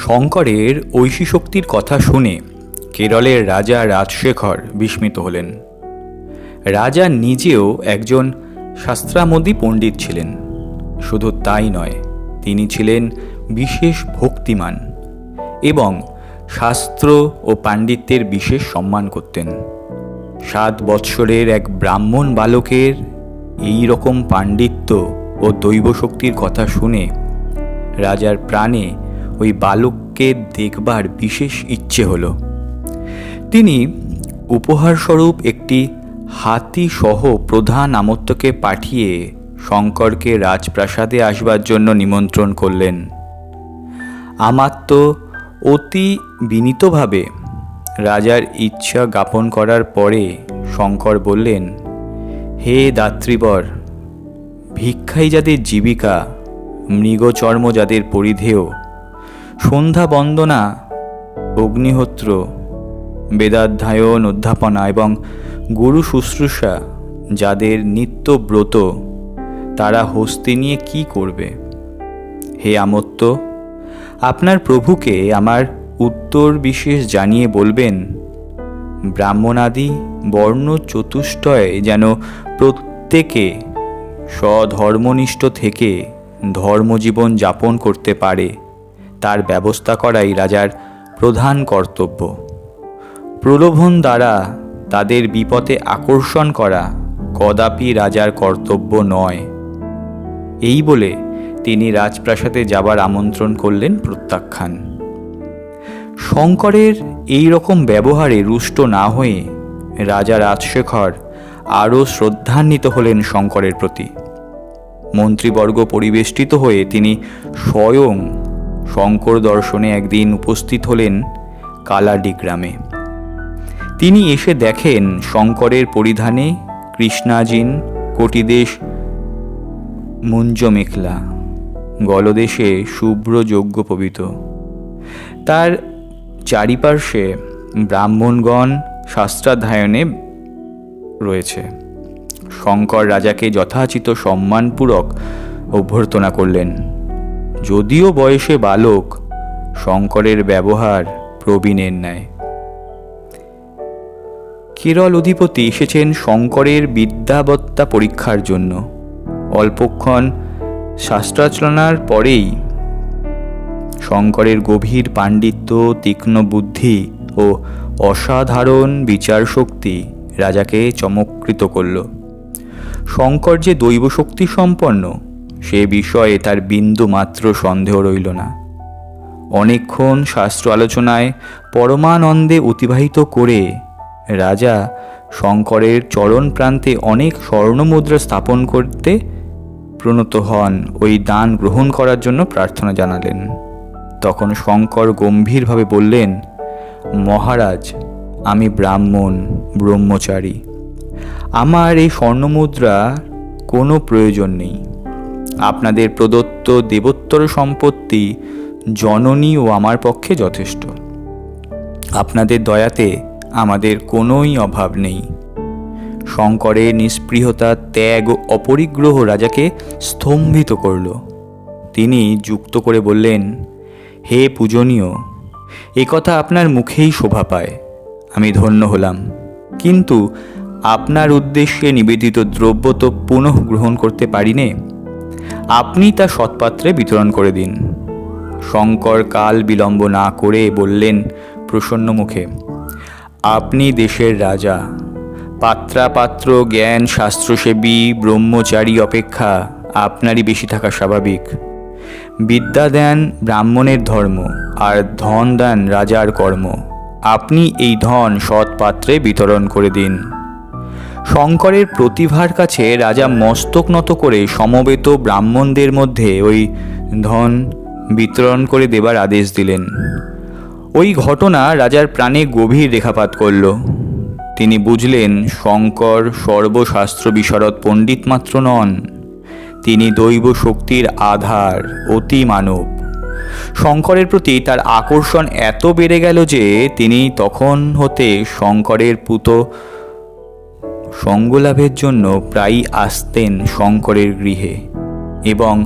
শঙ্করের ঐশী শক্তির কথা শুনে কেরলের রাজা রাজশেখর বিস্মিত হলেন। রাজা নিজেও একজন শাস্ত্রামোদী পণ্ডিত ছিলেন। শুধু তাই নয়, তিনি ছিলেন বিশেষ ভক্তিমান এবং শাস্ত্র ও পাণ্ডিত্যের বিশেষ সম্মান করতেন। সাত বৎসরের এক ব্রাহ্মণ বালকের এই রকম পাণ্ডিত্য ও দৈবশক্তির কথা শুনে রাজার প্রাণে ওই বালককে দেখবার বিশেষ ইচ্ছে হলো। তিনি উপহারস্বরূপ একটি হাতি সহ প্রধান আমত্তকে পাঠিয়ে শঙ্করকে রাজপ্রাসাদে আসবার জন্য নিমন্ত্রণ করলেন। আমাত্য অতি বিনীতভাবে রাজার ইচ্ছা জ্ঞাপন করার পরে শঙ্কর বললেন, হে দাত্রীবর, ভিক্ষাই যাদের জীবিকা, মৃগচর্ম যাদের পরিধেয় সন্ধ্যা বন্দনা, অগ্নিহোত্র বেদাধ্যায়ন অধ্যাপনা এবং গুরু শুশ্রূষা যাদের নিত্য ব্রত তারা হস্তি নিয়ে কি করবে? হে আমত্ত, আপনার প্রভুকে আমার উত্তর বিশেষ জানিয়ে বলবেন, ব্রাহ্মণাদি বর্ণ চতুষ্টয় যেন প্রত্যেকে স্বধর্মনিষ্ঠ থেকে ধর্মজীবন যাপন করতে পারে। তার ব্যবস্থা করাই রাজার প্রধান কর্তব্য। প্রলোভন দ্বারা তাদের বিপথে আকর্ষণ করা কদাপি রাজার কর্তব্য নয়। এই বলে তিনি রাজপ্রাসাদে যাবার আমন্ত্রণ করলেন প্রত্যাখ্যান। শঙ্করের এই রকম ব্যবহারে রুষ্ট না হয়ে রাজা রাজশেখর আরও শ্রদ্ধান্বিত হলেন শঙ্করের প্রতি। মন্ত্রীবর্গ পরিবেষ্টিত হয়ে তিনি স্বয়ং শঙ্কর দর্শনে একদিন উপস্থিত হলেন কালাডি গ্রামে। তিনি এসে দেখেন শঙ্করের পরিধানে কৃষ্ণাজিন, কোটিদেশ মুঞ্জ মেখলা গলদেশে শুভ্র যজ্ঞ পবিত। তার চারিপার্শ্বে ব্রাহ্মণগণ শাস্ত্রাধ্যায়নে রয়েছে। শঙ্কর রাজাকে যথাচিত সম্মানপূরক অভ্যর্থনা করলেন। যদিও বয়সে বালক, শঙ্করের ব্যবহার প্রবীণের ন্যায়। কেরল অধিপতি এসেছেন শঙ্করের বিদ্যাবত্তা পরীক্ষার জন্য। অল্পক্ষণ শাস্ত্রাচলনার পরেই শঙ্করের গভীর পাণ্ডিত্য, তীক্ষ্ণ বুদ্ধি ও অসাধারণ বিচার শক্তি রাজাকে চমৎকৃত করল। শঙ্কর যে দৈব শক্তি সম্পন্ন সে বিষয়ে তার বিন্দু মাত্র সন্দেহ রইল না। অনেকক্ষণ শাস্ত্র আলোচনায় পরমানন্দে অতিবাহিত করে রাজা শঙ্করের চরণ প্রান্তে অনেক স্বর্ণমুদ্রা স্থাপন করতে প্রণত হন ওই দান গ্রহণ করার জন্য প্রার্থনা জানালেন। তখন শঙ্কর গম্ভীরভাবে বললেন, মহারাজ, আমি ব্রাহ্মণ, ব্রহ্মচারী। আমার এই স্বর্ণমুদ্রা কোনো প্রয়োজন নেই। আপনাদের প্রদত্ত দেবোত্তর সম্পত্তি জননী ও আমার পক্ষে যথেষ্ট। আপনাদের দয়াতে আমাদের কোনোই অভাব নেই। শঙ্করের নিষ্পৃহতা ত্যাগ ও অপরিগ্রহ রাজাকে স্তম্ভিত করল। তিনি যুক্ত করে বললেন, হে পূজনীয়, এ কথা আপনার মুখেই শোভা পায়। আমি ধন্য হলাম। কিন্তু আপনার উদ্দেশ্যে নিবেদিত দ্রব্য তো পুনঃ গ্রহণ করতে পারি নে আপনি তা সৎপাত্রে বিতরণ করে দিন। শঙ্কর কাল বিলম্ব না করে বললেন প্রসন্ন মুখে, আপনি দেশের রাজা। পাত্রাপাত্র, জ্ঞান, শাস্ত্রসেবী, ব্রহ্মচারী অপেক্ষা আপনারই বেশি থাকা স্বাভাবিক। বিদ্যা দেন ব্রাহ্মণের ধর্ম, আর ধন দেন রাজার কর্ম। আপনি এই ধন সৎ পাত্রে বিতরণ করে দিন। শঙ্করের প্রতিভার কাছে রাজা মস্তক নত করে সমবেত ব্রাহ্মণদের মধ্যে ওই ধন বিতরণ করে দেবার আদেশ দিলেন। ওই ঘটনা রাজার প্রাণে গভীর রেখাপাত করল। তিনি বুঝলেন, শঙ্কর সর্বশাস্ত্র বিশরদ পণ্ডিত মাত্র নন। তিনি দৈব শক্তির আধার, অতি মানব। শঙ্করের প্রতি তার আকর্ষণ এত বেড়ে গেল যে তিনি তখন হতে শঙ্করের পুত সঙ্গলাভের জন্য প্রায়ই আসতেন শঙ্করের গৃহে এবং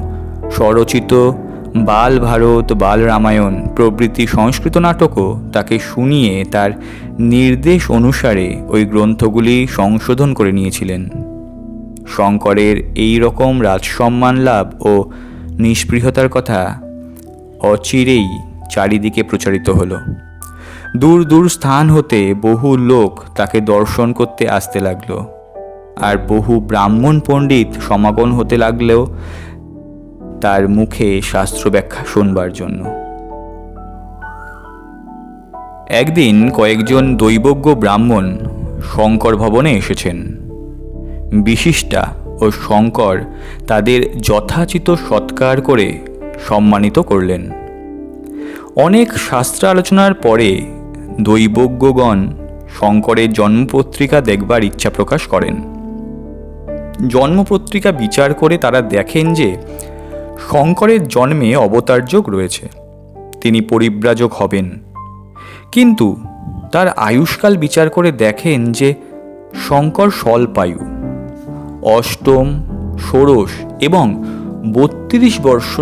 স্বরচিত বাল ভারত বাল রামায়ণ প্রভৃতি সংস্কৃত নাটকও তাকে শুনিয়ে তার নির্দেশ অনুসারে ওই গ্রন্থগুলি সংশোধন করে নিয়েছিলেন। শঙ্করের এই রকম রাজসম্মান লাভ ও নিষ্পৃহতার কথা অচিরেই চারিদিকে প্রচারিত হলো। দূর দূর স্থান হতে বহু লোক তাকে দর্শন করতে আসতে লাগল। আর বহু ব্রাহ্মণ পণ্ডিত সমাগম হতে লাগলেও তার মুখে শাস্ত্র ব্যাখ্যা শুনবার জন্য। একদিন কয়েকজন দৈবজ্ঞ ব্রাহ্মণ শঙ্কর ভবনে এসেছেন। বিশিষ্টা ও শঙ্কর তাদের যথাচিত সৎকার করে সম্মানিত করলেন। অনেক শাস্ত্র আলোচনার পরে দৈবজ্ঞগণ শঙ্করের জন্মপত্রিকা দেখবার ইচ্ছা প্রকাশ করেন। জন্মপত্রিকা বিচার করে তারা দেখেন যে শঙ্করের জন্মে অবতারযোগ রয়েছে। তিনি পরিব্রাজক হবেন। কিন্তু তার আয়ুষ্কাল বিচার করে দেখেন যে শঙ্কর স্বল্পায়ু, অষ্টম, ষোড়শ এবং বত্রিশ বর্ষ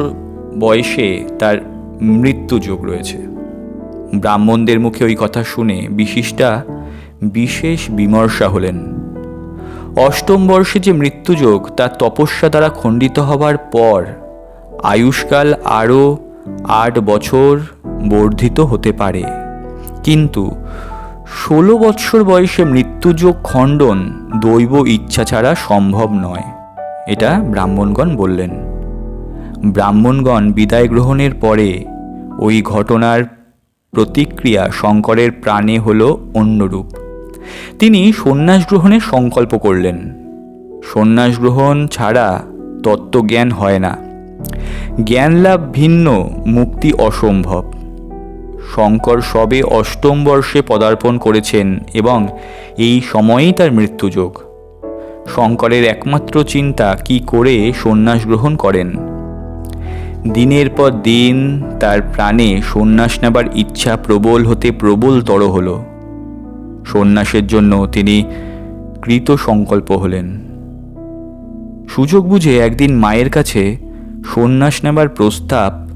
বয়সে তার মৃত্যুযোগ রয়েছে। ব্রাহ্মণদের মুখে ওই কথা শুনে বিশিষ্টা বিশেষ বিমর্ষা হলেন। অষ্টম বর্ষে যে মৃত্যুযোগ তার তপস্যা দ্বারা খণ্ডিত হবার পর আয়ুষ্কাল আরও আট বছর বর্ধিত হতে পারে। কিন্তু ষোলো বৎসর বয়সে মৃত্যুযোগ খণ্ডন দৈব ইচ্ছা ছাড়া সম্ভব নয়, এটা ব্রাহ্মণগণ বললেন। ব্রাহ্মণগণ বিদায় গ্রহণের পরে ওই ঘটনার প্রতিক্রিয়া শঙ্করের প্রাণে হল অন্যরূপ। তিনি সন্ন্যাস গ্রহণের সংকল্প করলেন। সন্ন্যাস গ্রহণ ছাড়া তত্ত্বজ্ঞান হয় না। জ্ঞান লাভ ভিন্ন, মুক্তি অসম্ভব। শঙ্কর সবে অষ্টম বর্ষে পদার্পণ করেছেন এবং এই সময়েই তার মৃত্যুযোগ। শঙ্করের একমাত্র চিন্তা কি করে সন্ন্যাস গ্রহণ করেন? দিনের পর দিন তার প্রাণে সন্ন্যাস নেবার ইচ্ছা প্রবল হতে প্রবলতর হল। সন্ন্যাসের জন্য তিনি কৃত সংকল্প হলেন। সুযোগ বুঝে একদিন মায়ের কাছে সন্ন্যাস নেবার প্রস্তাব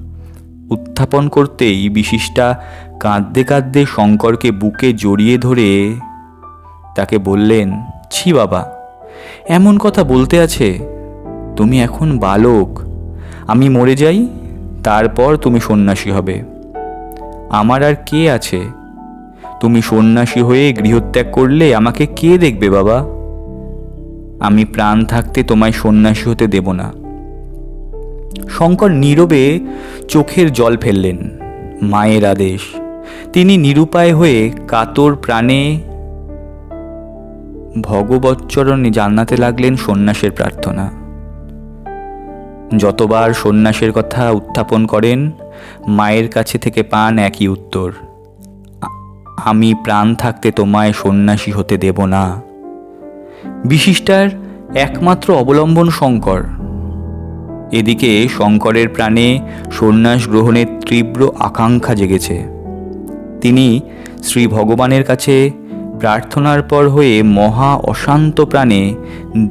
উত্থাপন করতেই বিশিষ্টা কাঁদতে কাঁদতে শঙ্করকে বুকে জড়িয়ে ধরে তাকে বললেন, ছি বাবা, এমন কথা বলতে আছে, তুমি এখন বালক আমি মরে যাই, তারপর তুমি সন্ন্যাসী হবে। আমার আর কে আছে? তুমি সন্ন্যাসী হয়ে গৃহত্যাগ করলে আমাকে কে দেখবে বাবা? আমি প্রাণ থাকতে তোমায় সন্ন্যাসী হতে দেব না। শঙ্কর নীরবে চোখের জল ফেললেন। মায়ের আদেশ। তিনি নিরুপায় হয়ে কাতর প্রাণে ভগবৎচরণে জান্নাতে লাগলেন সন্ন্যাসের প্রার্থনা। যতবার সন্ন্যাসের কথা উত্থাপন করেন, মায়ের কাছে থেকে পান একই উত্তর, আমি প্রাণ থাকতে তোমায় সন্ন্যাসী হতে দেব না। বিশিষ্টার একমাত্র অবলম্বন শঙ্কর। এদিকে শঙ্করের প্রাণে সন্ন্যাস গ্রহণের তীব্র আকাঙ্ক্ষা জেগেছে। তিনি শ্রী ভগবানের কাছে প্রার্থনার পর হয়ে মহা অশান্ত প্রাণে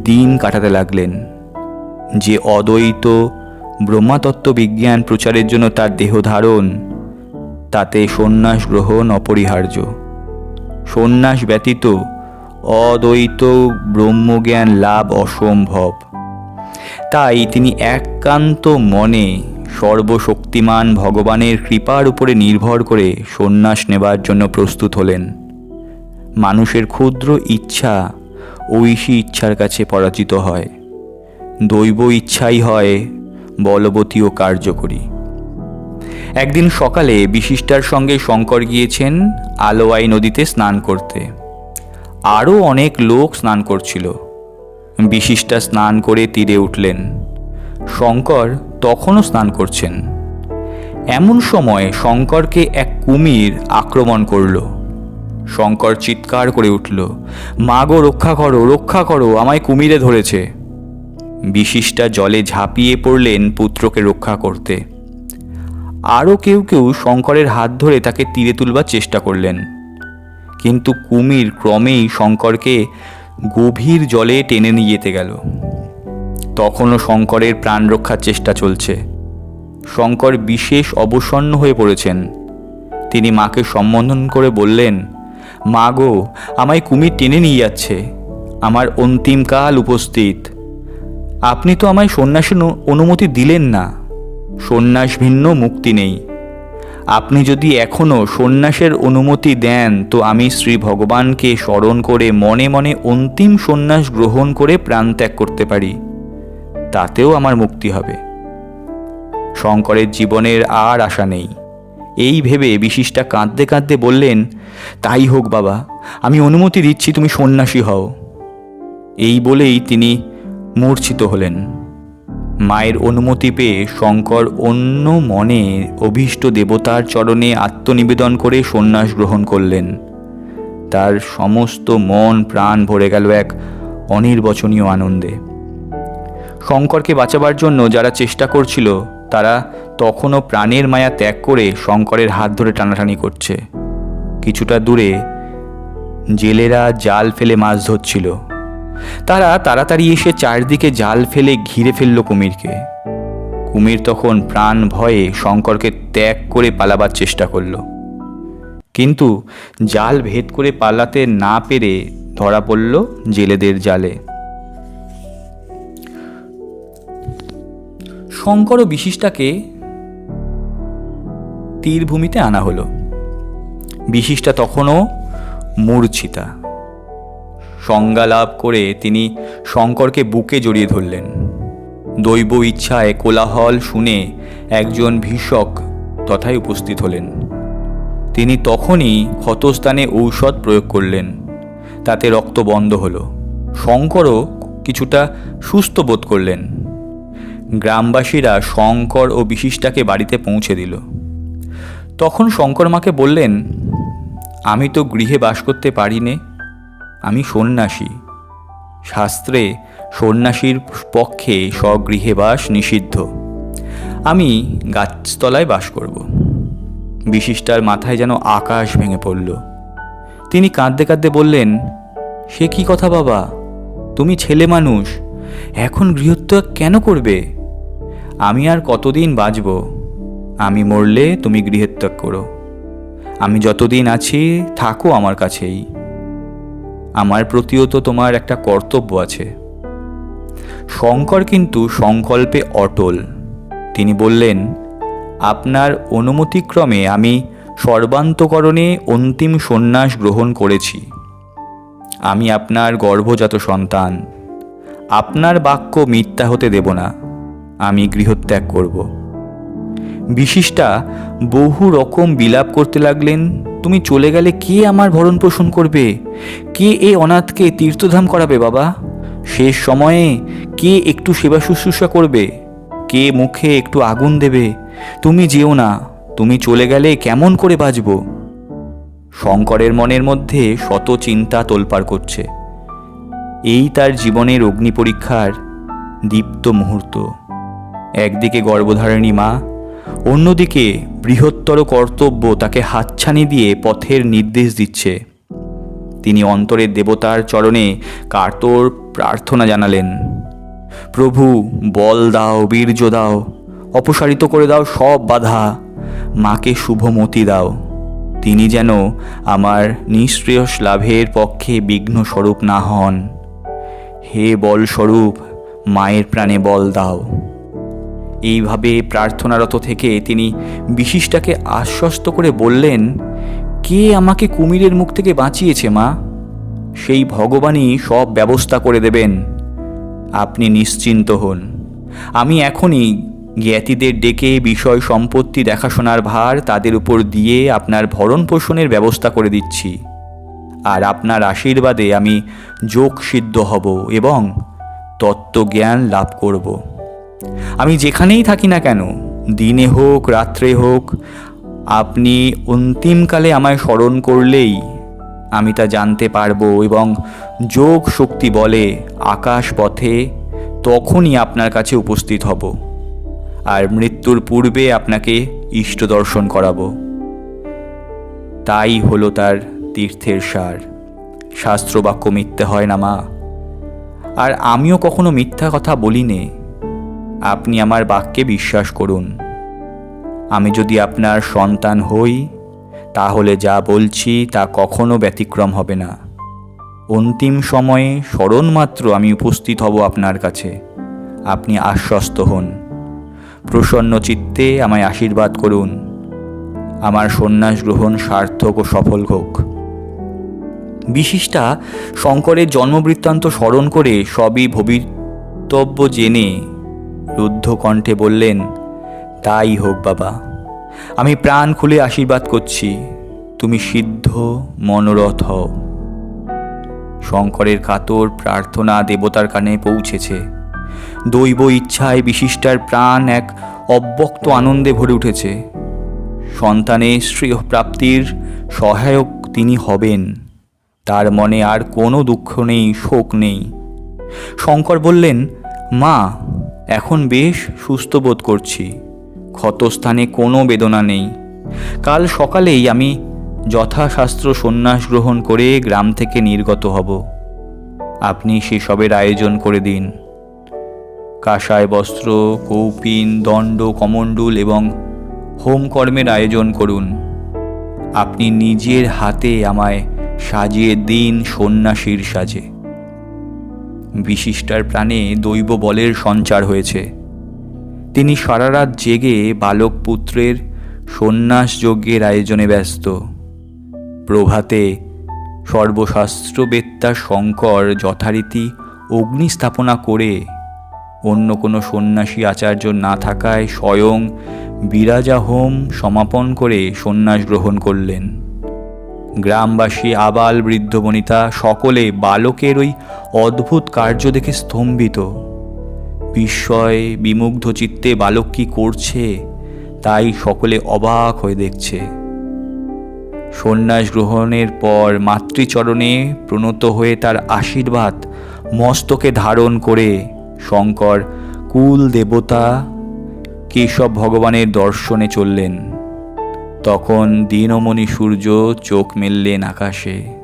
দিন কাটাতে লাগলেন। যে অদ্বৈত ব্রহ্মাতত্ত্ব বিজ্ঞান প্রচারের জন্য তার দেহ ধারণ, তাতে সন্ন্যাস গ্রহণ অপরিহার্য। সন্ন্যাস ব্যতীত অদ্বৈত ব্রহ্মজ্ঞান লাভ অসম্ভব। তাই তিনি একান্ত মনে সর্বশক্তিমান ভগবানের কৃপার উপরে নির্ভর করে সন্ন্যাস নেবার জন্য প্রস্তুত হলেন। মানুষের ক্ষুদ্র ইচ্ছা ঐশী ইচ্ছার কাছে পরাজিত হয়। দৈব ইচ্ছাই হয় বলবতী ও কার্যকরী একদিন সকালে বিশিষ্টার সঙ্গে শঙ্কর গিয়েছেন আলোয়াই নদীতে স্নান করতে। আরও অনেক লোক স্নান করছিল। বিশিষ্টা স্নান করে তীরে উঠলেন। শঙ্কর তখনও স্নান করছেন। এমন সময় শঙ্করকে এক কুমির আক্রমণ করল। শঙ্কর চিৎকার করে উঠল মা গো রক্ষা করো রক্ষা করো, আমায় কুমিরে ধরেছে। বিশিষ্টা জলে ঝাঁপিয়ে পড়লেন পুত্রকে রক্ষা করতে। আরও কেউ কেউ শঙ্করের হাত ধরে তাকে তীরে তুলবার চেষ্টা করলেন। কিন্তু কুমির ক্রমেই শঙ্করকে গভীর জলে টেনে নিয়ে যেতে গেল। তখনও শঙ্করের প্রাণ রক্ষার চেষ্টা চলছে। শঙ্কর বিশেষ অবসন্ন হয়ে পড়েছেন। তিনি মাকে সম্বোধন করে বললেন, মা গো, আমায় কুমির টেনে নিয়ে যাচ্ছে। আমার অন্তিমকাল উপস্থিত। আপনি তো আমায় সন্ন্যাসের অনুমতি দিলেন না। সন্ন্যাস ভিন্ন, মুক্তি নেই। আপনি যদি এখনও সন্ন্যাসের অনুমতি দেন, তো আমি শ্রী ভগবানকে স্মরণ করে মনে মনে অন্তিম সন্ন্যাস গ্রহণ করে প্রাণত্যাগ করতে পারি। তাতেও আমার মুক্তি হবে। শঙ্করের জীবনের আর আশা নেই। এই ভেবে বিশিষ্টা কাঁদতে কাঁদতে বললেন, তাই হোক বাবা, আমি অনুমতি দিচ্ছি, তুমি সন্ন্যাসী হও। এই বলেই তিনি মূর্ছিত হলেন। মায়ের অনুমতি পেয়ে শঙ্কর অন্য মনে অভীষ্ট দেবতার চরণে আত্মনিবেদন করে সন্ন্যাস গ্রহণ করলেন। তার সমস্ত মন প্রাণ ভরে গেল এক অনির্বচনীয় আনন্দে। শঙ্করকে বাঁচাবার জন্য যারা চেষ্টা করছিল, তারা তখনও প্রাণের মায়া ত্যাগ করে শঙ্করের হাত ধরে টানাটানি করছে। কিছুটা দূরে জেলেরা জাল ফেলে মাছ ধরছিল। তারা তাড়াতাড়ি এসে চারদিকে জাল ফেলে ঘিরে ফেলল কুমিরকে। কুমির তখন প্রাণ ভয়ে শঙ্করকে ত্যাগ করে পালাবার চেষ্টা করল। কিন্তু জাল ভেদ করে পালাতে না পেরে ধরা পড়ল জেলেদের জালে। শঙ্কর ও বিশিষ্টাকে তীরভূমিতে আনা হলো। বিশিষ্টা তখনও মূর্ছিতা। সংজ্ঞা লাভ করে তিনি শঙ্করকে বুকে জড়িয়ে ধরলেন। দৈব ইচ্ছায় কোলাহল শুনে একজন ভীষক তথায় উপস্থিত হলেন। তিনি তখনই ক্ষতস্থানে ঔষধ প্রয়োগ করলেন। তাতে রক্ত বন্ধ হলো। শঙ্করও কিছুটা সুস্থ বোধ করলেন। গ্রামবাসীরা শঙ্কর ও বিশিষ্টাকে বাড়িতে পৌঁছে দিল। তখন শঙ্কর মাকে বললেন, আমি তো গৃহে বাস করতে পারি নে আমি সন্ন্যাসী। শাস্ত্রে সন্ন্যাসীর পক্ষে স্বগৃহে বাস নিষিদ্ধ। আমি গাছতলায় বাস করব। বিশিষ্টার মাথায় যেন আকাশ ভেঙে পড়ল। তিনি কাঁদতে কাঁদতে বললেন, সে কি কথা বাবা? তুমি ছেলে মানুষ, এখন গৃহত্যাগ কেন করবে? আমি আর কতদিন বাঁচব? আমি মরলে তুমি গৃহত্যাগ করো। আমি যতদিন আছি, থাকো আমার কাছেই। আমার প্রতিও তো তোমার একটা কর্তব্য আছে। শঙ্কর কিন্তু সংকল্পে অটল। তিনি বললেন, আপনার অনুমতিক্রমে আমি সর্বান্তকরণে অন্তিম সন্ন্যাস গ্রহণ করেছি। আমি আপনার গর্ভজাত সন্তান। আপনার বাক্য মিথ্যা হতে দেব না। আমি গৃহত্যাগ করব। বিশিষ্টা বহু রকম বিলাপ করতে লাগলেন, তুমি চলে গেলে কে আমার ভরণ পোষণ করবে? কে এ অনাথকে তীর্থধাম করাবে বাবা? শেষ সময়ে কে একটু সেবা শুশ্রূষা করবে? কে মুখে একটু আগুন দেবে? তুমি যেও না, তুমি চলে গেলে কেমন করে বাঁচব? শঙ্করের মনের মধ্যে শত চিন্তা তোলপাড় করছে। এই তার জীবনের অগ্নি পরীক্ষার দীপ্ত মুহূর্ত। একদিকে গর্ভধারিণী মা অন্যদিকে বৃহত্তর কর্তব্য তাকে হাতছানি দিয়ে পথের নির্দেশ দিচ্ছে। তিনি অন্তরের দেবতার চরণে কাতর প্রার্থনা জানালেন, প্রভু, বল দাও, বীর্য দাও, অপসারিত করে দাও সব বাধা, মাকে শুভমতি দাও। তিনি যেন আমার নিঃশ্রেয়স লাভের পক্ষে বিঘ্ন স্বরূপ না হন। হে বলস্বরূপ, মায়ের প্রাণে বল দাও। এইভাবে প্রার্থনারত থেকে তিনি বিশিষ্টাকে আশ্বস্ত করে বললেন, কে আমাকে কুমিরের মুখ থেকে বাঁচিয়েছে, মা? সেই ভগবানই সব ব্যবস্থা করে দেবেন। আপনি নিশ্চিন্ত হন। আমি এখনই জ্ঞাতিদের ডেকে বিষয় সম্পত্তি দেখাশোনার ভার তাদের উপর দিয়ে আপনার ভরণ পোষণের ব্যবস্থা করে দিচ্ছি। আর আপনার আশীর্বাদে আমি যোগ সিদ্ধ হব এবং তত্ত্বজ্ঞান লাভ করব। আমি যেখানেই থাকি না কেন, দিনে হোক, রাত্রে হোক, আপনি অন্তিমকালে আমায় স্মরণ করলেই আমি তা জানতে পারব এবং যোগ শক্তি বলে আকাশ পথে তখনই আপনার কাছে উপস্থিত হব আর মৃত্যুর পূর্বে আপনাকে ইষ্ট দর্শন করাবো। তাই হলো তার তীর্থের সার। শাস্ত্রবাক্য মিথ্যে হয় না মা। আর আমিও কখনো মিথ্যা কথা বলি নে আপনি আমার বাক্যে বিশ্বাস করুন। আমি যদি আপনার সন্তান হই, তাহলে যা বলছি তা কখনো ব্যতিক্রম হবে না। অন্তিম সময়ে স্মরণমাত্র আমি উপস্থিত হব আপনার কাছে। আপনি আশ্বস্ত হন। প্রসন্ন চিত্তে আমায় আশীর্বাদ করুন। আমার সন্ন্যাস গ্রহণ সার্থক ও সফল হোক। বিশিষ্টা শঙ্করের জন্মবৃত্তান্ত স্মরণ করে সবই ভবিতব্য জেনে রুদ্ধ কণ্ঠে বললেন, তাই হোক বাবা, আমি প্রাণ খুলে আশীর্বাদ করছি, তুমি সিদ্ধ, মনোরথ হও। শঙ্করের কাতর প্রার্থনা দেবতার কানে পৌঁছেছে। দৈব ইচ্ছায় বিশিষ্টার প্রাণ এক অব্যক্ত আনন্দে ভরে উঠেছে। সন্তানে শ্রেয় প্রাপ্তির সহায়ক তিনি হবেন। তার মনে আর কোনো দুঃখ নেই, শোক নেই। শঙ্কর বললেন, মা এখন বেশ সুস্থ বোধ করছি। ক্ষতস্থানে কোনো বেদনা নেই। কাল সকালেই আমি যথাশাস্ত্র সন্ন্যাস গ্রহণ করে গ্রাম থেকে নির্গত হব। আপনি সেসবের আয়োজন করে দিন। কাষায় বস্ত্র, কৌপিন, দণ্ড, কমণ্ডুল এবং হোমকর্মের আয়োজন করুন। আপনি নিজের হাতে আমায় সাজিয়ে দিন সন্ন্যাসীর সাজে। বিশিষ্টার প্রাণে দৈব বলের সঞ্চার হয়েছে। তিনি সারা রাত জেগে বালক পুত্রের সন্ন্যাস যজ্ঞের আয়োজনে ব্যস্ত। প্রভাতে সর্বশাস্ত্রবেত্তা শঙ্কর যথারীতি অগ্নি স্থাপনা করে অন্য কোনো সন্ন্যাসী আচার্য না থাকায় স্বয়ং বিরাজা হোম সমাপন করে সন্ন্যাস গ্রহণ করলেন। গ্রামবাসী আবাল বৃদ্ধ বনিতা সকলে বালকের ওই অদ্ভুত কার্য দেখে স্তম্ভিত। বিস্ময় বিমুগ্ধ চিত্তে বালক কি করছে, তাই সকলে অবাক হয়ে দেখছে। সন্ন্যাস গ্রহণের পর মাতৃচরণে প্রণত হয়ে তার আশীর্বাদ মস্তকে ধারণ করে শঙ্কর কুল দেবতা কেশব ভগবানের দর্শনে চললেন। তখন দিনমণি সূর্য চোখ মেললেন আকাশে।